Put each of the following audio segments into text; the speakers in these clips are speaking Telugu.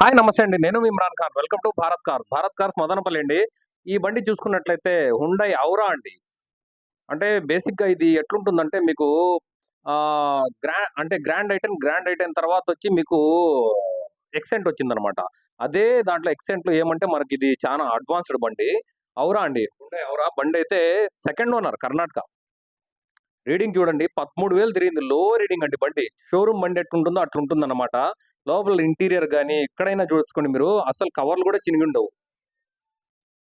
హాయ్ నమస్తే అండి. నేను Imran Khan. Welcome to Bharat car. Bharat cars Madanapalle అండి. ఈ బండి చూసుకున్నట్లయితే హుండై ఔరా అండి. అంటే బేసిక్గా ఇది ఎట్లుంటుందంటే మీకు గ్రా అంటే గ్రాండ్ ఐటెన్ గ్రాండ్ ఐటెన్ తర్వాత వచ్చి మీకు ఎక్సెంట్ వచ్చిందనమాట. అదే దాంట్లో ఎక్సెంట్లో ఏమంటే మనకి ఇది చాలా అడ్వాన్స్డ్ బండి. ఔరా అండి. హుండై ఔరా బండి అయితే సెకండ్ ఓనర్ కర్ణాటక. రీడింగ్ చూడండి. పదమూడు వేలు తిరిగింది. లో రీడింగ్ అండి బండి. షోరూమ్ బండి ఎట్లుంటుందో అట్లుంటుంది అనమాట లోపల ఇంటీరియర్ కానీ ఎక్కడైనా చూసుకోండి మీరు అసలు కవర్లు కూడా చినిగి ఉండవు.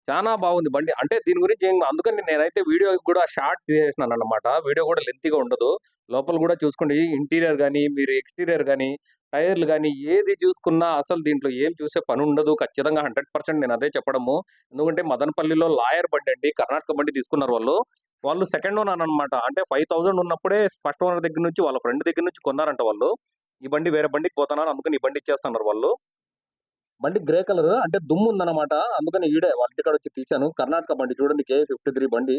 చాలా బాగుంది బండి. అంటే దీని గురించి ఏం అందుకని నేనైతే వీడియో కూడా షార్ట్ చేసినాను అనమాట వీడియో కూడా లెంతీగా ఉండదు. లోపల కూడా చూసుకోండి. ఇంటీరియర్ కానీ మీరు ఎక్స్టీరియర్ కానీ టైర్లు కానీ ఏది చూసుకున్నా అసలు దీంట్లో ఏం చూసే పని ఉండదు. ఖచ్చితంగా హండ్రెడ్ పర్సెంట్ నేను అదే చెప్పడము. ఎందుకంటే మదనపల్లిలో లాయర్ బండి అండి. కర్ణాటక బండి తీసుకున్నారు వాళ్ళు. వాళ్ళు సెకండ్ ఓనర్ అనమాట అంటే ఫైవ్ థౌసండ్ ఉన్నప్పుడే ఫస్ట్ ఓనర్ దగ్గర నుంచి వాళ్ళ ఫ్రెండ్ దగ్గర నుంచి కొన్నారంట వాళ్ళు. ఈ బండి వేరే బండికి పోతున్నారు అందుకని ఈ బండి ఇచ్చేస్తున్నారు వాళ్ళు. బండి గ్రే కలర్ అంటే దుమ్ము ఉందన్నమాట. అందుకని ఈడే వాళ్ళ ఇంటికాడ వచ్చి తీశాను. కర్ణాటక బండి చూడండి కే ఫిఫ్టీ త్రీ బండి.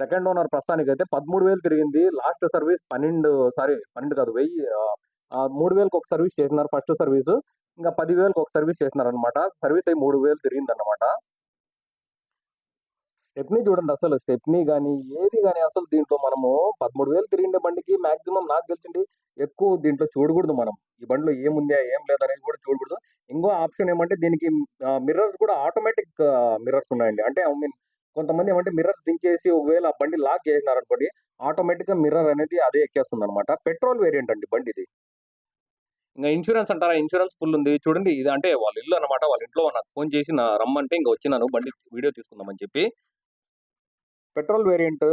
సెకండ్ ఓనర్ ప్రస్తుతానికి అయితే పదమూడు వేలు తిరిగింది. లాస్ట్ సర్వీస్ పన్నెండు సారీ పన్నెండు కాదు వెయ్యి మూడు వేలకు ఒక సర్వీస్ చేసినారు ఫస్ట్ సర్వీస్ ఇంకా పదివేలకు ఒక సర్వీస్ చేసినారు అనమాట సర్వీస్ అయ్యి మూడు వేలు తిరిగింది అనమాట స్టెప్ని చూడండి అసలు. స్టెప్ని కానీ ఏది కానీ అసలు దీంట్లో మనము పదమూడు వేలు తిరిగిండే బండికి మాక్సిమం నాకు తెలిసింది ఎక్కువ దీంట్లో చూడకూడదు మనం. ఈ బండిలో ఏముందా ఏం లేదనేది కూడా చూడకూడదు. ఇంకో ఆప్షన్ ఏమంటే దీనికి మిర్రర్స్ కూడా ఆటోమేటిక్ మిర్రర్స్ ఉన్నాయండి. అంటే ఐ మీన్ కొంతమంది ఏమంటే మిర్రర్ దించేసి ఒకవేళ ఆ బండి లాక్ చేసినారు అనుకోండి మిర్రర్ అనేది అదే ఎక్కేస్తుంది అనమాట పెట్రోల్ వేరియంట్ అండి బండి ఇది. ఇంకా ఇన్సూరెన్స్ అంటారా? ఇన్సూరెన్స్ ఫుల్ ఉంది. చూడండి ఇది అంటే వాళ్ళ ఇల్లు అనమాట వాళ్ళ ఇంట్లో నాకు ఫోన్ చేసి నా రమ్మంటే ఇంకా వచ్చినాను. బండి వీడియో తీసుకుందామని చెప్పి. పెట్రోల్ వేరియంట్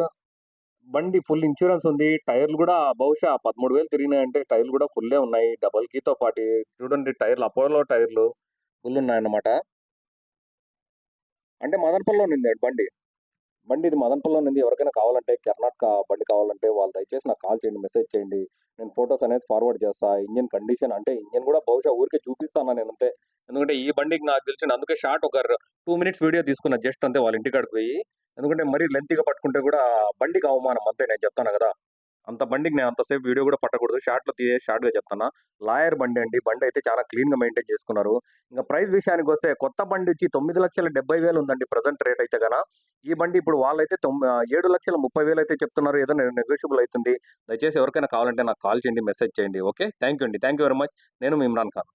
బండి ఫుల్ ఇన్సూరెన్స్ ఉంది. టైర్లు కూడా బహుశా పదమూడు వేలు తిరిగినాయంటే టైర్లు కూడా ఫుల్లే ఉన్నాయి. డబల్ కీతో పాటు చూడండి టైర్లు అపోలో టైర్లు ఫుల్ ఉన్నాయన్నమాట. అంటే మదనపల్లిలో ఉంది బండి. బండి ఇది మదనపల్లిలో ఉంది. ఎవరికైనా కావాలంటే కర్ణాటక బండి కావాలంటే వాళ్ళు దయచేసి నాకు కాల్ చేయండి మెసేజ్ చేయండి. నేను ఫొటోస్ అనేది ఫార్వర్డ్ చేస్తా. ఇంజన్ కండిషన్ అంటే ఇంజన్ కూడా బహుశా ఊరికే చూపిస్తాను నేను అంతే. ఎందుకంటే ఈ బండికి నాకు తెలిసిన అందుకే షార్ట్ ఒక టూ మినిట్స్ వీడియో తీసుకున్న. జస్ట్ అంతే వాళ్ళ ఇంటికాడికి పోయి. ఎందుకంటే మరీ లెంతీగా పట్టుకుంటే కూడా బండికి అవమానం అంతే నేను చెప్తాను కదా. అంత బండికి నేను అంతసేపు వీడియో కూడా పట్టకూడదు. షార్ట్లో తీయే తీసే చెప్తాను లాయర్ బండి అండి. బండి అయితే చాలా క్లీన్గా మెయింటైన్ చేసుకున్నారు. ఇంకా ప్రైస్ విషయానికి వస్తే కొత్త బండి వచ్చి తొమ్మిది లక్షల డెబ్బై వేలు ఉందండి ప్రజెంట్ రేట్ అయితే గన. ఈ బండి ఇప్పుడు వాళ్ళైతే ఏడు లక్షల ముప్పై వేలు అయితే చెప్తున్నారు. ఏదో నెగోషియబుల్ అవుతుంది. దయచేసి ఎవరికైనా కావాలంటే నాకు కాల్ చేయండి మెసేజ్ చేయండి. ఓకే? థ్యాంక్ యూ అండి. Thank you very much. నేను ఇమ్రాన్ ఖాన్.